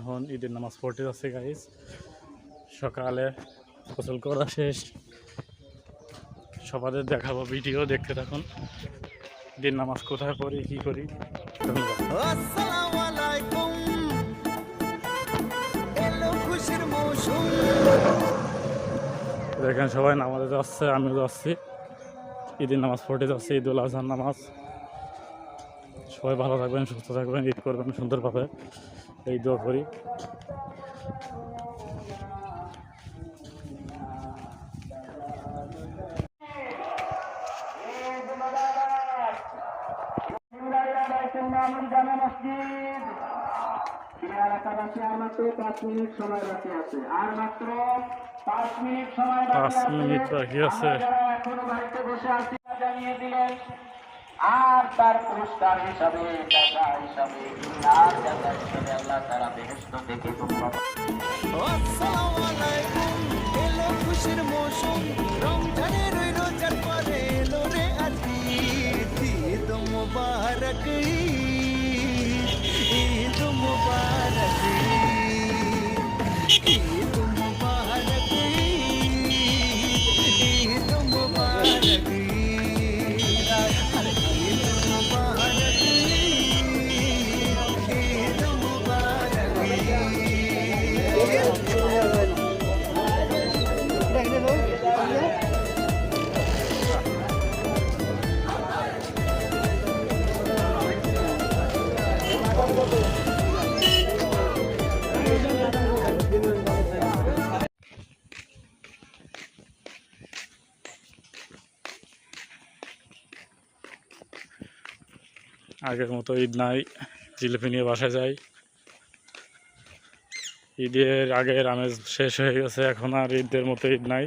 এখন ঈদের নামাজ পড়তে যাচ্ছি গাইজ সকালে গোসল করা শেষ। সবাদের দেখাবো ভিডিও দেখতে থাকুন। ঈদের নামাজ কোথায় পড়ি কী করি দেখেন সবাই নামাজে যাচ্ছে আমিও যাচ্ছি। ঈদের নামাজ পড়তে যাচ্ছি ঈদুল আজহার নামাজ। সবাই ভালো থাকবেন সুস্থ থাকবেন ঈদ করবেন সুন্দরভাবে। এই দোয়া করি পাঁচ মিনিট সময় বাকি আছে। আর মাত্র পাঁচ মিনিট সময় বাকি আছে। এখনও বাড়িতে বসে আছি জানিয়ে দিলেন আর তার পুরস্কার হিসাবে খুশির মৌসুম রমজানের রোজার পরে রে আগের মতো ঈদ নাই, জিলিপি নিয়ে বাসায় যাই। ঈদের আগের আমেজ শেষ হয়ে গেছে, এখন আর ঈদের মতো ঈদ নাই।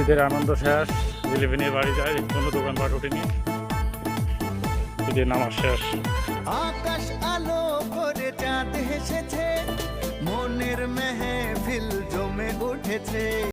ঈদের আনন্দ শেষ, জিলিপি নিয়ে বাড়ি যাই, কোনো দোকানপাট উঠিনি ঈদের নামাজ শেষ। আকাশ আলো করে চাঁদ হেসেছে, মনের মেহফিল জমে উঠেছে।